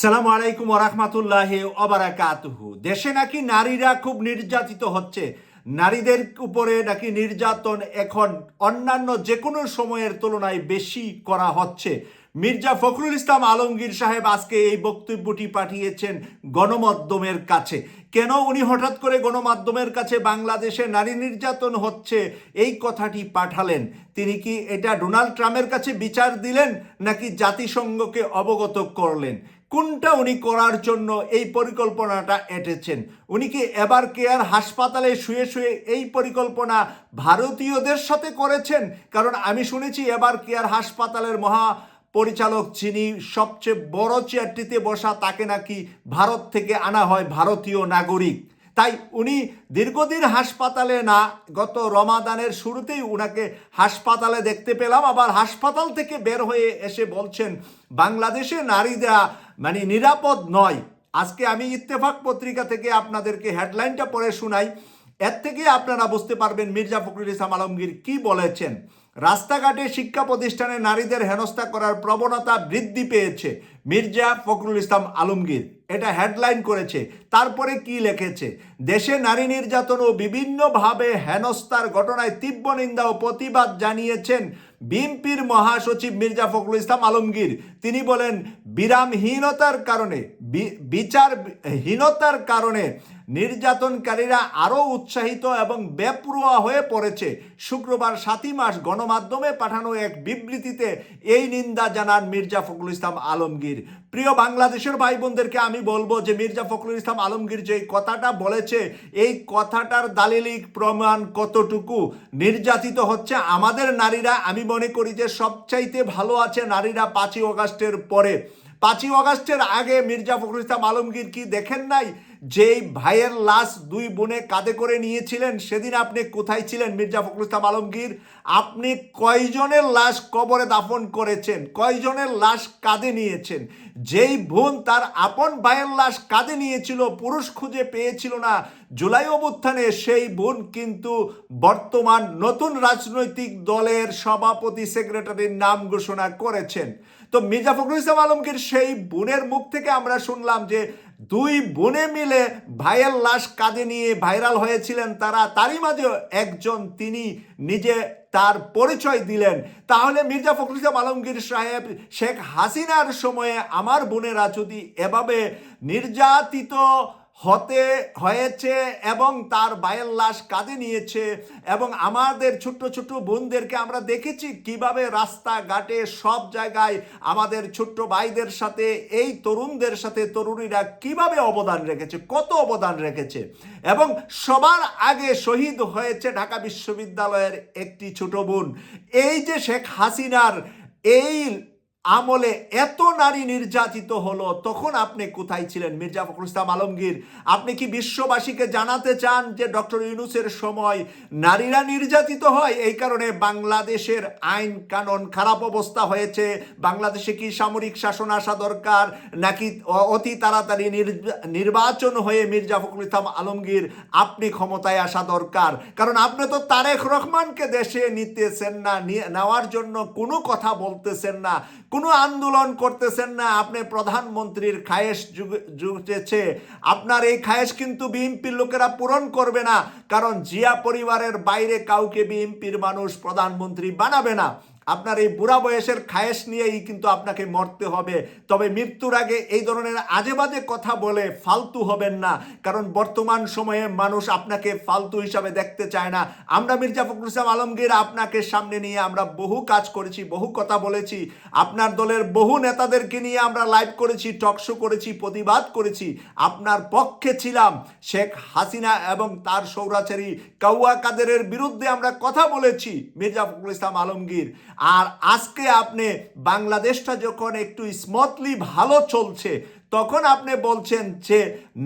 সালাম আলাইকুম ওরহমাতুল্লাহ অবারাকাতুহু দেশে নাকি নারীরা খুব নির্যাতিত হচ্ছে। নারীদের উপরে নাকি নির্যাতন এখন অন্যান্য যে কোনো সময়ের তুলনায় বেশি করা হচ্ছে। মির্জা ফখরুল ইসলাম আলমগীর সাহেব আজকে এই বক্তব্যটি পাঠিয়েছেন গণমাধ্যমের কাছে। কেন উনি হঠাৎ করে গণমাধ্যমের কাছে বাংলাদেশে নারী নির্যাতন হচ্ছে এই কথাটি পাঠালেন? তিনি কি এটা ডোনাল্ড ট্রাম্পের কাছে বিচার দিলেন নাকি জাতিসংঘকে অবগত করলেন? কোনটা উনি করার জন্য এই পরিকল্পনাটা এঁটেছেন? উনি কি এবার কেয়ার হাসপাতালে শুয়ে শুয়ে এই পরিকল্পনা ভারতীয়দের সাথে করেছেন? কারণ আমি শুনেছি এবার কেয়ার হাসপাতালের মহা পরিচালক যিনি সবচেয়ে বড় চেয়ারটিতে বসা তাকে নাকি ভারত থেকে আনা হয় ভারতীয় নাগরিক। তাই উনি দীর্ঘদিন হাসপাতালে না, গত রমাদানের শুরুতেই উনাকে হাসপাতালে দেখতে পেলাম। আবার হাসপাতাল থেকে বের হয়ে এসে বলছেন, বাংলাদেশে নারীরা মানে নিরাপদ নয়। আজকে আমি ইত্তেফাক পত্রিকা থেকে আপনাদেরকে হেডলাইনটা পড়ে শোনাই। এর থেকে আপনারা বুঝতে পারবেন মির্জা ফখরুল ইসলাম আলমগীর কি বলেছেন। রাস্তাঘাটে শিক্ষা প্রতিষ্ঠানে নারীদের হেনস্থা করার প্রবণতা বৃদ্ধি পেয়েছে। মির্জা ফখরুল ইসলাম আলমগীর, এটা হেডলাইন করেছে। তারপরে কি লিখেছে? দেশে নারী নির্যাতন ও বিভিন্নভাবে হেনস্থার ঘটনায় তীব্র নিন্দা ও প্রতিবাদ জানিয়েছেন বিএনপির মহাসচিব মির্জা ফখরুল ইসলাম আলমগীর। তিনি বলেন, বিরামহীনতার কারণে বিচারহীনতার কারণে নির্যাতনকারীরা আরও উৎসাহিত এবং বেপরোয়া হয়ে পড়েছে। শুক্রবার সাতই মাস গণমাধ্যমে পাঠানো এক বিবৃতিতে এই নিন্দা জানান মির্জা ফখরুল ইসলাম আলমগীর। প্রিয় বাংলাদেশের ভাই বোনদেরকে আমি বলব যে, মির্জা ফখরুল ইসলাম আলমগীর যে কথাটা বলেছে, এই কথাটার দালিলিক প্রমাণ কতটুকু? নির্যাতিত হচ্ছে আমাদের নারীরা। আমি মনে করি যে, সবচাইতে ভালো আছে নারীরা পাঁচই অগাস্টের পরে। পাঁচই অগাস্টের আগে মির্জা ফখরুল ইসলাম আলমগীর কি দেখেন নাই? যেই ভাইয়ের লাশ দুই বোনে কাঁধে করে নিয়েছিলেন, সেদিন আপনি কোথায় ছিলেন, মির্জা ফখরুল ইসলাম আলমগীর? আপনি কয়জনের লাশ কবরে দাফন করেছেন? কয়জনের লাশ কাঁধে নিয়েছেন? যেই বোন তার আপন ভাইয়ের লাশ কাঁধে নিয়েছিল, পুরুষ খুঁজে পেয়েছিল না জুলাই অভ্যুত্থানে সেই বোন কিন্তু বর্তমান নতুন রাজনৈতিক দলের সভাপতি সেক্রেটারির নাম ঘোষণা করেছেন। তো মির্জা ফখরুল ইসলাম আলমগীর সেই বোনের মুখ থেকে আমরা শুনলাম যে দুই বোনে মিলে ভাইয়ের লাশ কাঁধে নিয়ে ভাইরাল হয়েছিলেন তারা। তারই মাঝে একজন তিনি নিজে তার পরিচয় দিলেন। তাহলে মির্জা ফখরুল ইসলাম আলমগীর সাহেব শেখ হাসিনার সময়ে আমার বোনেরা যদি এভাবে নির্যাতিত হতে হয়েছে এবং তার বায়ের লাশ কাঁধে নিয়েছে এবং আমাদের ছোট্ট ছোট্ট বোনদেরকে আমরা দেখেছি কীভাবে রাস্তাঘাটে সব জায়গায় আমাদের ছোট্ট ভাইদের সাথে, এই তরুণদের সাথে তরুণীরা কীভাবে অবদান রেখেছে, কত অবদান রেখেছে এবং সবার আগে শহীদ হয়েছে ঢাকা বিশ্ববিদ্যালয়ের একটি ছোট বোন। এই যে শেখ হাসিনার এই আমলে এত নারী নির্যাতিত হলো, তখন আপনি কোথায় ছিলেন? মির্জা ফখরুল ইসলাম আলমগীর, আপনি কি বিশ্ববাসীকে জানাতে চান যে ডক্টর ইউনুসের সময় নারীরা নির্যাতিত হয়? এই কারণে বাংলাদেশের আইন কানুন খারাপ অবস্থা হয়েছে। বাংলাদেশে কি সামরিক শাসন আসা দরকার? নাকি অতি তাড়াতাড়ি নির্বা- নির্বাচন হয়ে মির্জা ফখরুল ইসলাম আলমগীর আপনি ক্ষমতায় আসা দরকার? কারণ আপনি তো তারেক রহমানকে দেশে নিতেছেন না নেওয়ার জন্য কোনো কথা বলতেছেন না। কোনো আন্দোলন করতেছেন না, আপনি প্রধানমন্ত্রীর খায়েশ জুটেছে আপনার এই খায়েশ কিন্তু বিএনপির লোকেরা পূরণ করবে না, কারণ জিয়া পরিবারের বাইরে কাউকে বিএনপির মানুষ প্রধানমন্ত্রী বানাবে না। আপনার এই বুড়া বয়সের খায়েশ নিয়েই কিন্তু আপনাকে মরতে হবে। তবে মৃত্যুর আগে এই ধরনের আজে বাজে কথা বলে ফালতু হবেন না। কারণ বর্তমান সময়ে মানুষ আপনাকে ফালতু হিসাবে দেখতে চায় না। আমরা মির্জা ফখরুল ইসলাম আলমগীর আপনাকে সামনে নিয়ে আমরা বহু কাজ করেছি, বহু কথা বলেছি। আপনার দলের বহু নেতাদেরকে নিয়ে আমরা লাইভ করেছি টকশো করেছি, প্রতিবাদ করেছি। আপনার পক্ষে ছিলাম শেখ হাসিনা এবং তার সৌরাচারী কাউয়া কাদেরের বিরুদ্ধে আমরা কথা বলেছি মির্জা ফখরুল ইসলাম আলমগীর। আর আজকে আপনি বাংলাদেশটা যখন একটু স্মুথলি ভালো চলছে, তখন আপনি বলছেন যে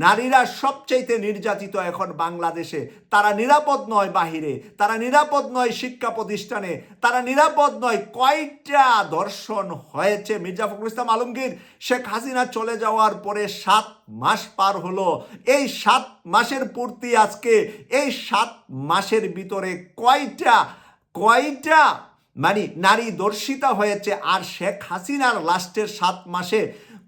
নারীরা সবচাইতে নির্যাতিত এখন বাংলাদেশে। তারা নিরাপদ নয় বাহিরে, তারা নিরাপদ নয় শিক্ষা প্রতিষ্ঠানে, তারা নিরাপদ নয় কয়টা দর্শন হয়েছে। মির্জা ফখরুল ইসলাম আলমগীর, শেখ হাসিনা চলে যাওয়ার পরে সাত মাস পার হলো। এই সাত মাসের পূর্তি আজকে, এই সাত মাসের ভিতরে কয়টা কয়টা মানে নারী দর্শিতা হয়েছে আর শেখ হাসিনার লাস্টের সাত মাসে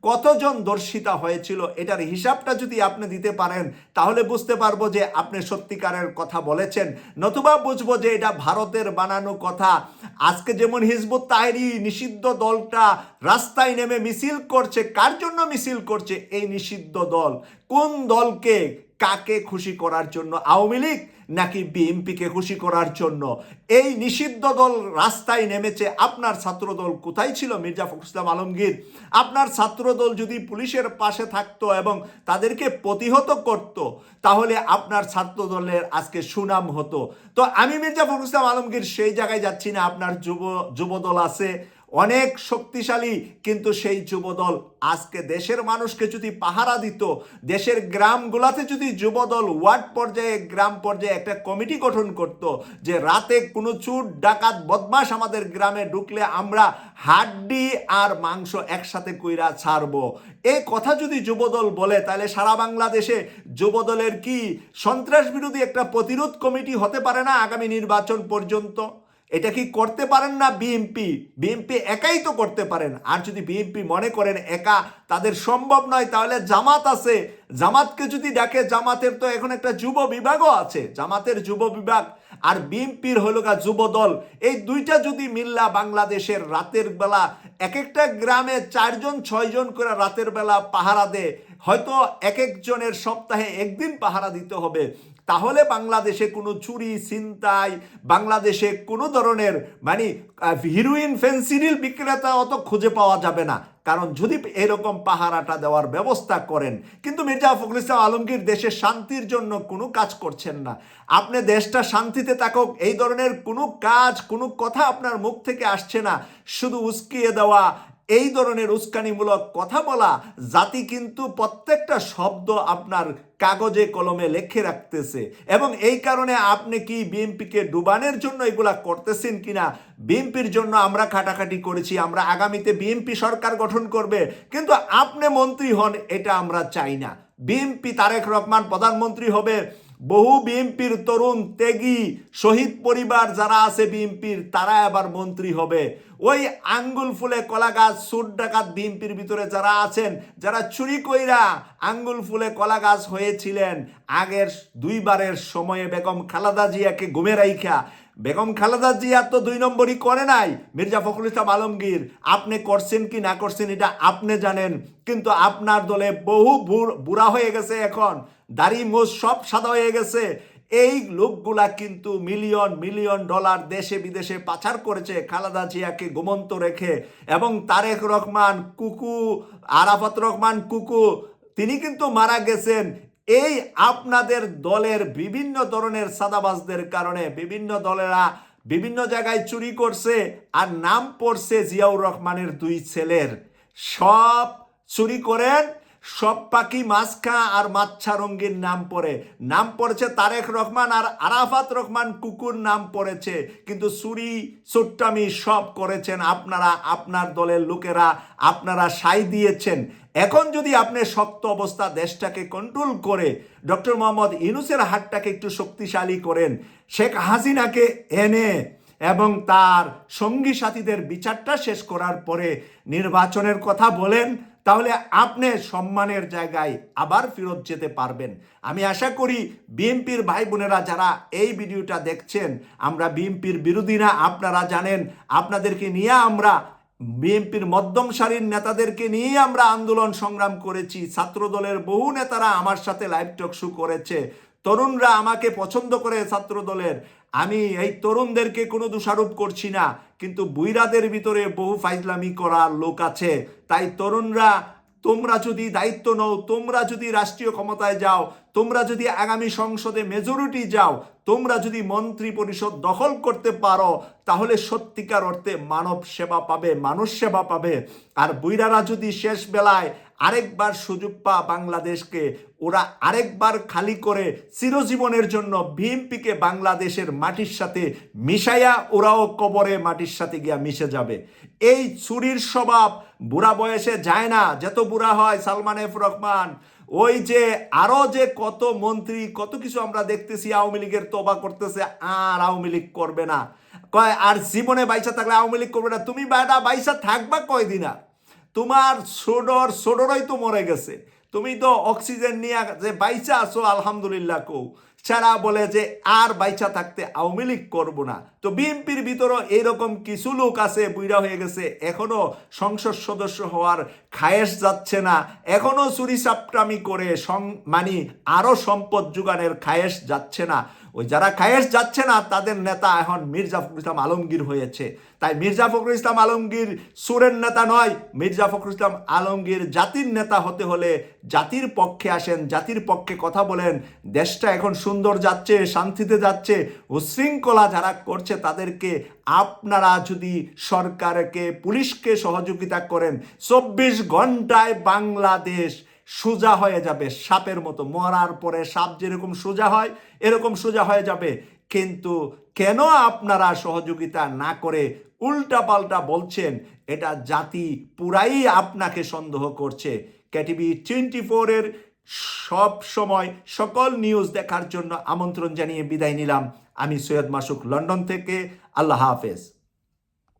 কতজন দর্শিতা হয়েছিল এটার হিসাবটা যদি আপনি দিতে পারেন, তাহলে বুঝতে পারব যে আপনি সত্যিকারের কথা বলেছেন। নতুবা বুঝব যে এটা ভারতের বানানো কথা। আজকে যেমন হিজবুত তাহরি নিষিদ্ধ দলটা রাস্তায় নেমে মিছিল করছে, কার জন্য মিছিল করছে? এই নিষিদ্ধ দল। কোন দলকে, কাকে খুশি করার জন্য? আওয়ামী লীগ? নাকি বিএনপিকে খুশি করার জন্য? এই নিষিদ্ধ দল রাস্তায় নেমেছে। আপনার ছাত্রদল কোথায় ছিল, মির্জা ফখরুল ইসলাম আলমগীর? আপনার ছাত্রদল যদি পুলিশের পাশে থাকতো এবং তাদেরকে প্রতিহত করত, তাহলে আপনার ছাত্রদলের আজকে সুনাম হতো। তো আমি মির্জা ফখরুল ইসলাম আলমগীর সেই জায়গায় যাচ্ছি না। আপনার যুব, যুবদল আছে। অনেক শক্তিশালী, কিন্তু সেই যুবদল আজকে দেশের মানুষকে যদি পাহারা দিত, দেশের গ্রামগুলাতে যদি যুবদল ওয়ার্ড পর্যায়ে, গ্রাম পর্যায়ে একটা কমিটি গঠন করত যে রাতে কোনো চুর ডাকাত বদমাস আমাদের গ্রামে ঢুকলে আমরা হাড্ডি আর মাংস একসাথে কইরা ছাড়বো। এই কথা যদি যুবদল বলে, তাহলে সারা বাংলাদেশে যুবদলের কি সন্ত্রাস বিরোধী একটা প্রতিরোধ কমিটি হতে পারে না আগামী নির্বাচন পর্যন্ত? এটা কি করতে পারেন না বিএনপি বিএনপি একাই তো করতে পারেন। আর যদি বিএনপি মনে করেন একা, তাদের সম্ভব নয়, তাহলে জামাত আছে। জামাতকে যদি ডাকে জামাতের তো এখন একটা যুব বিভাগও আছে। জামাতের যুব বিভাগ আর বিএনপির হলো গা যুব দল। এই দুইটা যদি মিল্লা বাংলাদেশের রাতের বেলা এক একটা গ্রামে চারজন, ছয়জন করে রাতের বেলা পাহারা দেয়, হয়তো এক একজনের সপ্তাহে একদিন পাহারা দিতে হবে। তাহলে বাংলাদেশে কোনো চুরি, ছিনতাই, বাংলাদেশে কোনো ধরনের মানে হিরোইন ফেন্সিডিল বিক্রেতা অত খুঁজে পাওয়া যাবে না। কারণ যদি এরকম পাহারাটা দেওয়ার ব্যবস্থা করেন, কিন্তু মির্জা ফখরুল ইসলাম আলমগীর দেশের শান্তির জন্য কোনো কাজ করছেন না। আপনি দেশটা শান্তিতে থাকুক, এই ধরনের কোনো কাজ, কোনো কথা আপনার মুখ থেকে আসছে না। শুধু উস্কিয়ে দেওয়া এই ধরনের উস্কানিমূলক কথা বলা জাতি কিন্তু প্রত্যেকটা শব্দ আপনার কাগজে, কলমে লেখে রাখতেছে। এবং এই কারণে আপনি কি বিএনপিকে ডুবানের জন্য এগুলা করতেছেন কিনা? বিএনপির জন্য আমরা খাটাখাটি করেছি, আমরা আগামীতে বিএনপি সরকার গঠন করবে। কিন্তু আপনি মন্ত্রী হন, এটা আমরা চাই না। বিএনপি তারেক রহমান প্রধানমন্ত্রী হবে বহু বিএনপির তরুণ ত্যাগী শহীদ পরিবার যারা আছে বিএনপির, তারা এবার মন্ত্রী হবে। ওই আঙ্গুল ফুলে কলা গাছ সুর ডাকাত বিএনপির ভিতরে যারা আছেন, যারা চুরি কইরা আঙ্গুল ফুলে কলা গাছ হয়েছিলেন, আগের দুইবারের সময়ে বেগম খালাদা জিয়াকে ঘুমে রাইখা। বেগম খালেদা জিয়া তো দুই নম্বরই করে নাই, মির্জা ফখরুল ইসলাম আলমগীর। আপনি করছেন কি না করছেন এটা আপনি জানেন, কিন্তু আপনার দলে বহু বুড়া হয়ে গেছে এখন। দাড়ি মোজ সব সাদা হয়ে গেছে। এই লোকগুলা কিন্তু মিলিয়ন মিলিয়ন ডলার দেশে বিদেশে পাচার করেছে, খালাদা জিয়াকে ঘুমন্ত রেখে। এবং তারেক রহমান কুকু, আরাফাত রহমান কুকু, তিনি কিন্তু মারা গেছেন। এই আপনাদের দলের বিভিন্ন ধরনের সাদাবাজদের কারণে বিভিন্ন দলেরা বিভিন্ন জায়গায় চুরি করছে আর নাম পড়ছে জিয়াউর রহমানের দুই ছেলের। সব চুরি করেন সব পাখি মাছখা আর মাচ্ছা রঙ্গির নাম পড়ে। নাম পড়েছে তারেক রহমান আর আরাফাত রহমান কুকুর নাম পড়েছে। কিন্তু চুরি চুট্টামি সব করেছেন আপনারা, আপনার দলের লোকেরা, আপনারা সাই দিয়েছেন। এখন যদি আপনি শক্ত অবস্থা দেশটাকে কন্ট্রোল করে, ডক্টর মোহাম্মদ ইনুসের হাতটাকে একটু শক্তিশালী করেন, শেখ হাসিনাকে এনে এবং তার সঙ্গী সাথীদের বিচারটা শেষ করার পরে নির্বাচনের কথা বলেন তাহলে আপনি সম্মানের জায়গায় আবার ফেরত যেতে পারবেন। আমি আশা করি বিএনপির ভাই বোনেরা যারা এই ভিডিওটা দেখছেন, আমরা বিএনপির বিরোধী না আপনারা জানেন, আপনাদেরকে নিয়ে আমরা বিএনপির মধ্যম সারির নেতাদেরকে নিয়ে আমরা আন্দোলন সংগ্রাম করেছি। ছাত্র দলের বহু নেতারা আমার সাথে লাইভ টক শো করেছে। তরুণরা আমাকে পছন্দ করে ছাত্র দলের আমি এই তরুণদেরকে কোনো দোষারোপ করছি না, কিন্তু বুইরাদের ভিতরে বহু ফাইজলামি করার লোক আছে। তাই তরুণরা, তোমরা যদি দায়িত্ব নও, তোমরা যদি রাষ্ট্রীয় ক্ষমতায় যাও, তোমরা যদি আগামী সংসদে মেজরিটি যাও, তোমরা যদি মন্ত্রী পরিষদ দখল করতে পারো, তাহলে সত্যিকার অর্থে মানব সেবা পাবে, মানুষ সেবা পাবে। আর বুইরারা যদি শেষ বেলায় আরেকবার সুযোগ পা বাংলাদেশকে, ওরা আরেকবার খালি করে চিরজীবনের জন্য বিএনপিকে বাংলাদেশের মাটির সাথে মিশাইয়া ওরাও কবরে মাটির সাথে গিয়া মিশে যাবে। এই চুরির স্বভাব বুড়া বয়সে যায় না, যত বুড়া হয় সালমান এফ রহমান। ওই যে আরও যে কত মন্ত্রী, কত কিছু আমরা দেখতেছি, আওয়ামী লীগের তোবা করতেছে, আর আওয়ামী লীগ করবে না। কয়, আর জীবনে বাইসা থাকলে আওয়ামী লীগ করবে না। তুমি বাইরা বাইসা থাকবা কয়দিনা তোমার সোডর, সোডরই তো মরে গেছে। তুমি তো অক্সিজেন নিয়ে যে বাইচা আছো, আলহামদুলিল্লাহ কৌ ছাড়া বলে যে আর বাইচা থাকতে আওয়ামী লীগ করব না। তো বিএনপির ভিতরও এইরকম কিছু লোক আছে বুইরা হয়ে গেছে। এখনও সংসদ সদস্য হওয়ার খায়েশ যাচ্ছে না। এখনও চুরি চাপটামি করে সং মানে আরও সম্পদ যোগানের খায়েশ যাচ্ছে না। ওই যারা খায়েশ যাচ্ছে না, তাদের নেতা এখন মির্জা ফখরুল ইসলাম আলমগীর হয়েছে। তাই মির্জা ফখরুল ইসলাম আলমগীর সুরের নেতা নয়, মির্জা ফখরুল ইসলাম আলমগীর জাতির নেতা হতে হলে জাতির পক্ষে আসেন, জাতির পক্ষে কথা বলেন। দেশটা এখন সুন্দর যাচ্ছে, শান্তিতে যাচ্ছে, উশৃঙ্খলা যারা করছে তাদেরকে আপনারা যদি সরকারকে, পুলিশকে সহযোগিতা করেন, চব্বিশ ঘন্টায় বাংলাদেশ সোজা হয়ে যাবে সাপের মতো। মরার পরে সাপ যেরকম সোজা হয়, এরকম সোজা হয়ে যাবে। কিন্তু কেন আপনারা সহযোগিতা না করে উল্টা পাল্টা বলছেন? এটা জাতি পুরাই আপনাকে সন্দেহ করছে। ক্যাটিভি টোয়েন্টি ফোরের সব সময় সকল নিউজ দেখার জন্য আমন্ত্রণ জানিয়ে বিদায় নিলাম। আমি সৈয়দ মাসুক, লন্ডন থেকে। আল্লাহ হাফেজ।